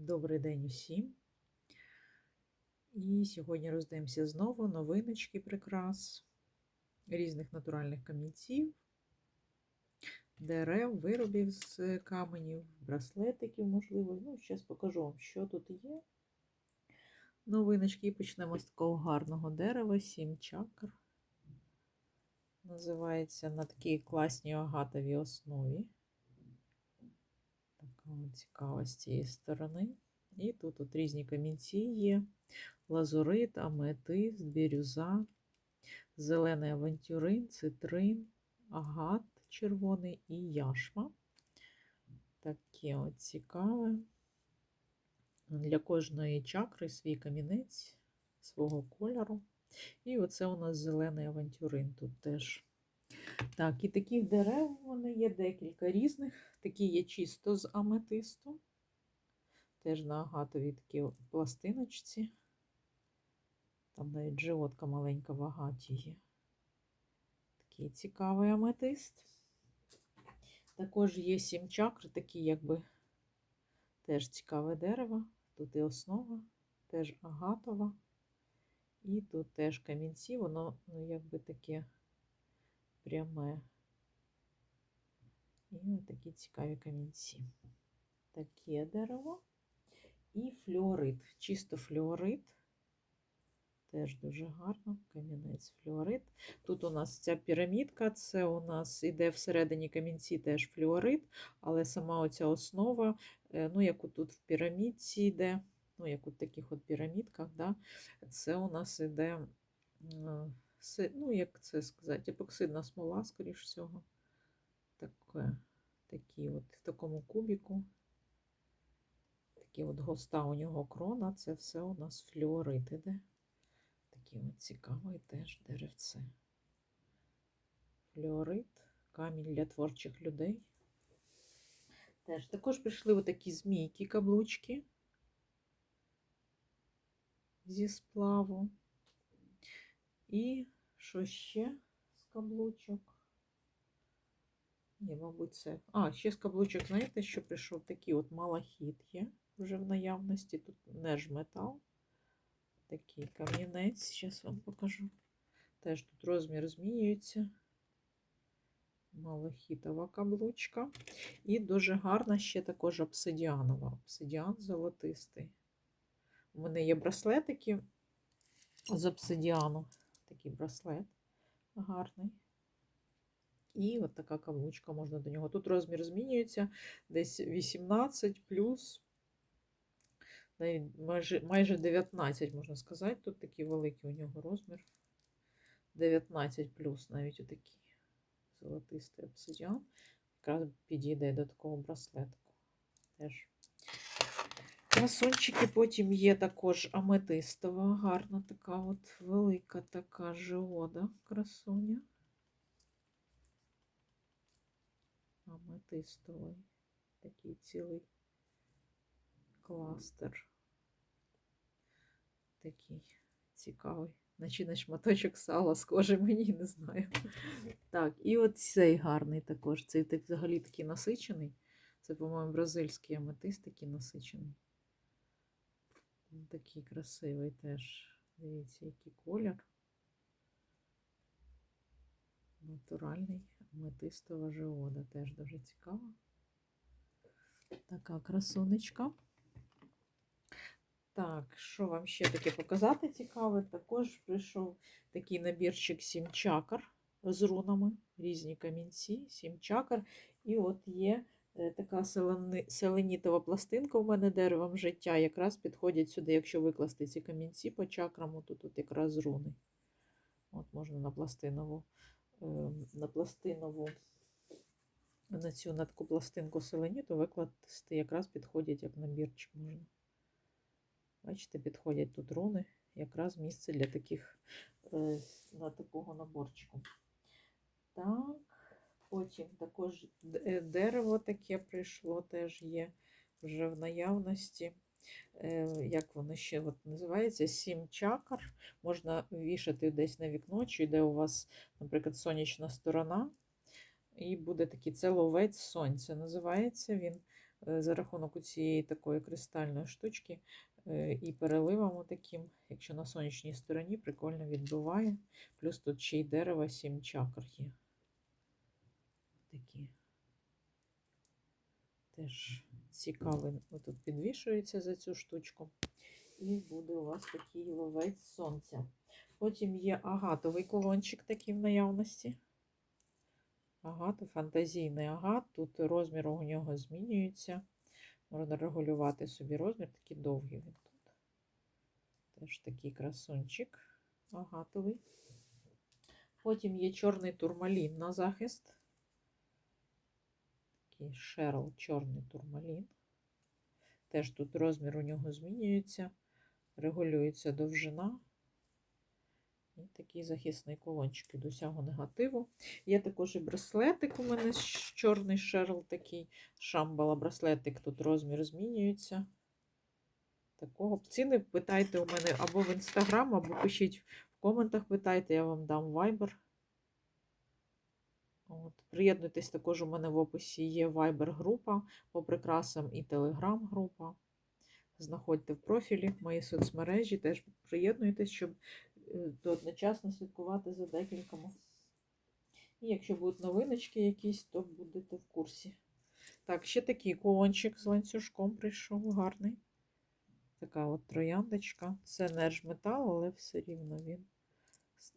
Добрий день усім. І сьогодні роздивимося знову новиночки прикрас різних натуральних камінців, дерев, виробів з каменів, браслетиків, можливо. Ну, зараз покажу вам, що тут є. Новиночки і почнемо з такого гарного дерева, сім чакр. Називається на такій класній агатовій основі. Цікава з цієї сторони. І тут от різні камінці є: лазурит, аметист, бірюза, зелений авантюрин, цитрин, агат червоний і яшма. Таке от цікаве. Для кожної чакри свій камінець свого кольору. І оце у нас зелений авантюрин тут теж. Так, і таких дерев мене є декілька різних. Такі є чисто з аметисту. Теж на агатовій такій пластиночці. Там навіть животка маленька в агаті є. Такий цікавий аметист. Також є сім чакр, такі якби теж цікаве дерево. Тут і основа, теж агатова. І тут теж камінці, воно ну, якби таке пряме. І ось такі цікаві камінці. Таке дерево. І флюорит. Чисто флюорит. Теж дуже гарно. Камінець флюорит. Тут у нас ця пірамідка, це у нас іде всередині камінці теж флюорит, але сама оця основа, ну, як тут в пірамідці йде, ну, як у таких от пірамідках, да, це у нас іде ну, як це сказати, епоксидна смола, скоріш всього. Таке, такі от в такому кубіку. Такі от госта у нього крона, це все у нас флюорит іде. Такий от цікавий теж деревце. Флюорит, камінь для творчих людей. Теж також прийшли отакі змійки, каблучки зі сплаву. І що ще з каблучок? Ні, мабуть, це. А, ще з каблучок, знаєте, що прийшов такий от малахіт є вже в наявності. Тут неж метал. Такий кам'янець, зараз вам покажу. Теж тут розмір змінюється. Малахітова каблучка. І дуже гарна ще також обсидіанова. Обсидіан золотистий. У мене є браслетики з обсидіану такий браслет гарний. І от така каблучка можна до нього. Тут розмір змінюється десь 18 плюс, майже, майже 19, можна сказати. Тут такий великий у нього розмір. 19 плюс навіть отакий золотистий обсидіан. Якраз підійде до такого браслетку. Теж Красунчики потім є також аметистова, гарна така от велика така жиода красуня. Аметистовий такий цілий кластер. Такий цікавий. Наче на шматочок сала схоже мені, не знаю. Так, і от цей гарний також. Цей взагалі такий насичений. Це, по-моєму, бразильський аметист такий насичений. Такий красивий теж. Дивіться, який колір. Натуральний аметистова жиода. Теж дуже цікава. Така красунечка. Так, що вам ще таке показати цікаве? Також прийшов такий набірчик сім чакр з рунами, різні камінці, сім чакр. І от є така селенітова пластинка у мене деревом життя. Якраз підходять сюди, якщо викласти ці камінці по чакрам, то тут якраз руни. От Можна на пластинову, ем, на пластинову, на цю на таку пластинку селеніту викласти, якраз підходять як набірчик можна. Бачите, підходять тут руни, якраз місце для таких е, на такого наборчику. Так. Потім також е, дерево таке прийшло, теж є вже в наявності. Е, як воно ще от називається? Сім чакр. Можна вішати десь на вікно, чи де у вас, наприклад, сонячна сторона. І буде такий це ловець сонця. Називається він е, за рахунок цієї такої кристальної штучки і переливом таким, якщо на сонячній стороні, прикольно відбиває. Плюс тут ще й дерево, сім чакр є. Такі. Теж цікавий. Тут підвішується за цю штучку. І буде у вас такий ловець сонця. Потім є агатовий колончик такий в наявності. Агат, фантазійний агат. Тут розмір у нього змінюється. Можна регулювати собі розмір, такий довгий він тут. Теж такий красунчик агатовий. Потім є чорний турмалін на захист. Такий шерл чорний турмалін. Теж тут розмір у нього змінюється, регулюється довжина. І такий захисний колончик від усього негативу. Є також і браслетик у мене чорний шерл такий. Шамбала браслетик, тут розмір змінюється. Такого ціни питайте у мене або в інстаграм, або пишіть в коментах, питайте, я вам дам вайбер. От. Приєднуйтесь також у мене в описі є Viber група по прикрасам і Telegram група. Знаходьте в профілі мої соцмережі, теж приєднуйтесь, щоб е, одночасно слідкувати за декількома. І якщо будуть новиночки якісь, то будете в курсі. Так, ще такий колончик з ланцюжком прийшов гарний. Така от трояндочка. Це нержметал, але все рівно він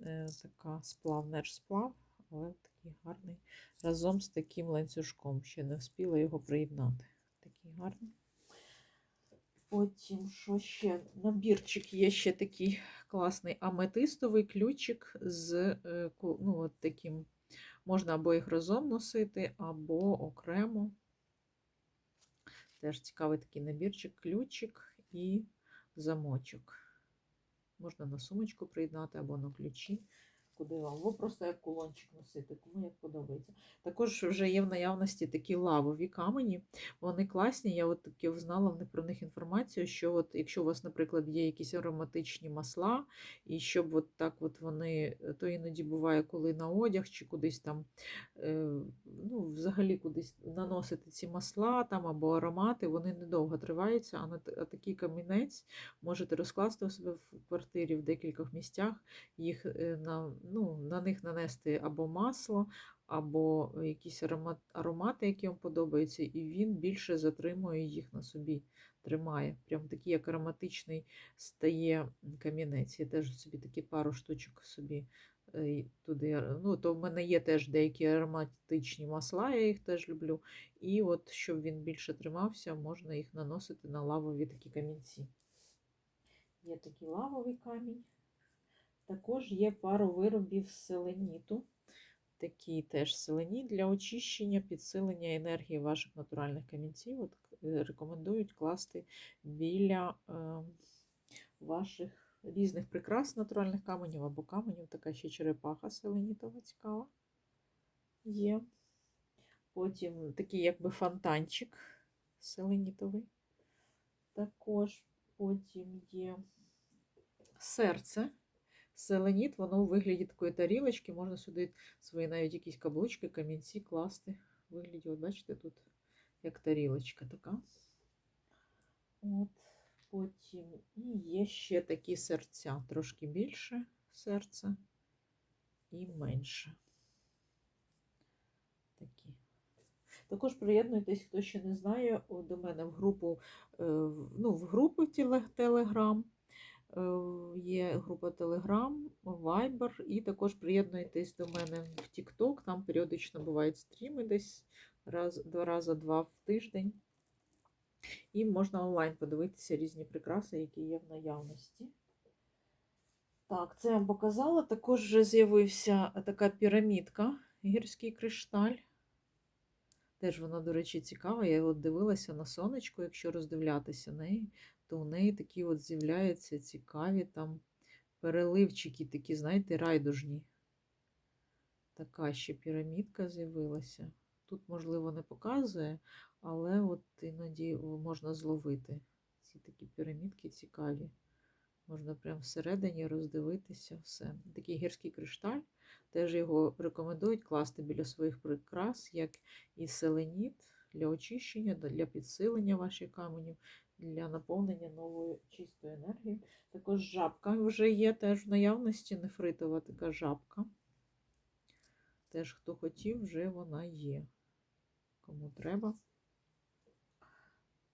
е, така сплав, нержсплав, але такий гарний. Разом з таким ланцюжком. Ще не встигла його приєднати. Такий гарний. Потім, що ще? Набірчик є ще такий класний аметистовий ключик з е, ну, от таким. Можна або їх разом носити, або окремо. Теж цікавий такий набірчик, ключик і замочок. Можна на сумочку приєднати або на ключі, куди вам. Або просто як кулончик носити, кому як подобається. Також вже є в наявності такі лавові камені. Вони класні. Я от таки знала про них інформацію, що от якщо у вас, наприклад, є якісь ароматичні масла, і щоб от так от вони, то іноді буває, коли на одяг чи кудись там, е, ну, взагалі кудись наносити ці масла там або аромати, вони недовго триваються, а, на, такий камінець можете розкласти у себе в квартирі в декількох місцях, їх е, на, ну, на них нанести або масло, або якісь аромат, аромати, які вам подобаються, і він більше затримує їх на собі, тримає. Прям такий як ароматичний стає камінець. Я теж собі такі пару штучок собі е, туди. е, Ну, то в мене є теж деякі ароматичні масла, я їх теж люблю. І от, щоб він більше тримався, можна їх наносити на лавові такі камінці. Є такий лавовий камінь. Також є пару виробів з селеніту. Такий теж селеніт для очищення, підсилення енергії ваших натуральних камінців. От, е, рекомендують класти біля е, ваших різних прикрас натуральних каменів або каменів. Така ще черепаха селенітова цікава є. Потім такий якби фонтанчик селенітовий. Також потім є серце. Селеніт, воно у вигляді такої тарілочки, можна сюди свої навіть якісь каблучки, камінці класти. У вигляді, от бачите, тут як тарілочка така. От, потім і є ще такі серця, трошки більше серця і менше. Такі. Також приєднуйтесь, хто ще не знає, до мене в групу, е, ну, в групу Телеграм. Є група Telegram, Viber, і також приєднуйтесь до мене в TikTok. Там періодично бувають стріми десь раз, два рази два в тиждень. І можна онлайн подивитися різні прикраси, які є в наявності. Так, це я вам показала. Також вже з'явився така пірамідка, гірський кришталь. Теж вона, до речі, цікава. Я от дивилася на сонечко, якщо роздивлятися неї, то у неї такі от з'являються цікаві там переливчики, такі, знаєте, райдужні. Така ще пірамідка з'явилася. Тут, можливо, не показує, але от іноді можна зловити. Ці такі пірамідки цікаві. Можна прямо всередині роздивитися все. Такий гірський кришталь. Теж його рекомендують класти біля своїх прикрас, як і селеніт. для очищення, для підсилення ваших каменів, для наповнення нової чистої енергії. Також жабка вже є теж в наявності, нефритова така жабка. Теж, хто хотів, вже вона є. Кому треба.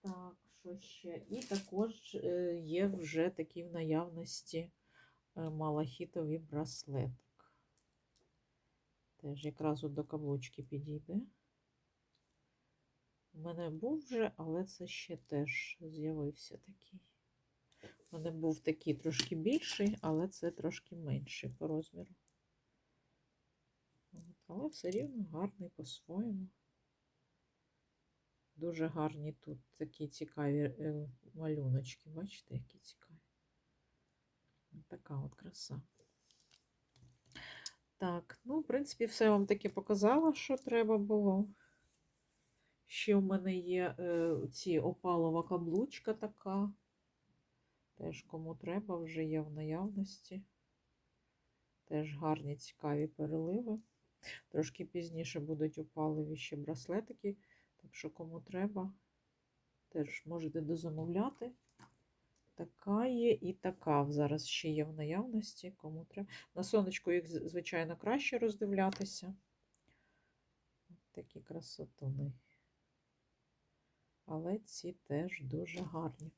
Так, що ще? І також е, є вже такі в наявності е, малахітовий браслетик. Теж якраз от до каблучки підійде. У мене був вже, але це ще теж з'явився такий. У мене був такий трошки більший, але це трошки менший по розміру. Але все рівно гарний по-своєму. Дуже гарні тут такі цікаві е, малюночки. Бачите, які цікаві. Така от краса. Так, ну, в принципі, все вам таки показала, що треба було. Ще в мене є е, ці опалова каблучка така. Теж кому треба, вже є в наявності. Теж гарні цікаві переливи. Трошки пізніше будуть опаливі ще браслетики. Так що, кому треба, теж можете дозамовляти. Така є і така зараз ще є в наявності. Кому треба. На сонечку їх, звичайно, краще роздивлятися. Такі красотуни. Але ці теж дуже гарні.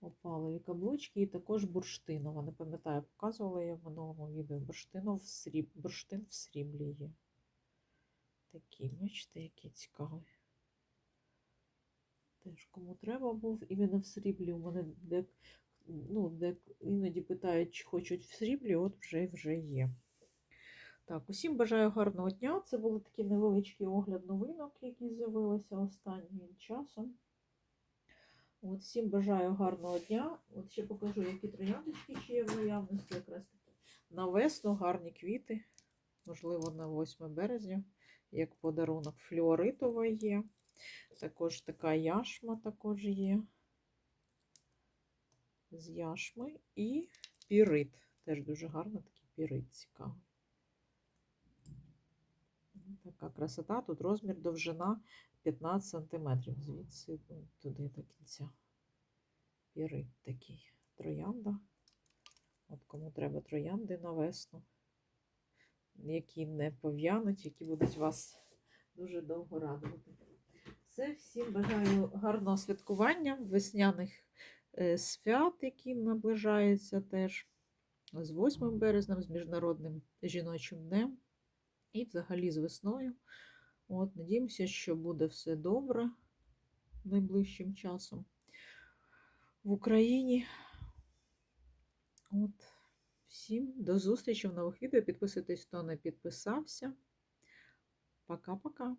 Опалові каблучки і також бурштинова. Не пам'ятаю, показувала я в минулому відео. Бурштинов в сріб... Бурштин в сріблі є. Такі, бачите, які цікаві. Теж кому треба був іменно в сріблі. У мене де, ну, де іноді питають, чи хочуть в сріблі, от вже вже є. Так, усім бажаю гарного дня. Це був такий невеличкий огляд новинок, які з'явилися останнім часом. От, всім бажаю гарного дня. От ще покажу, які трояндочки ще є в наявності. Якраз таки на весну гарні квіти. Можливо, на 8 березня, як подарунок флюоритова є. Також така яшма також є. З яшми і пірит. Теж дуже гарно такий пірит цікавий. Така красота. Тут розмір довжина 15 см. Звідси ну, туди до кінця. Пірит такий. Троянда. От кому треба троянди на весну, які не пов'януть, які будуть вас дуже довго радувати. Все, всім бажаю гарного святкування, весняних е, свят, які наближаються теж з 8 березня, з Міжнародним жіночим днем і взагалі з весною. От, надіємося, що буде все добре найближчим часом в Україні. От, всім до зустрічі в нових відео. Підписуйтесь, хто не підписався. Пока-пока.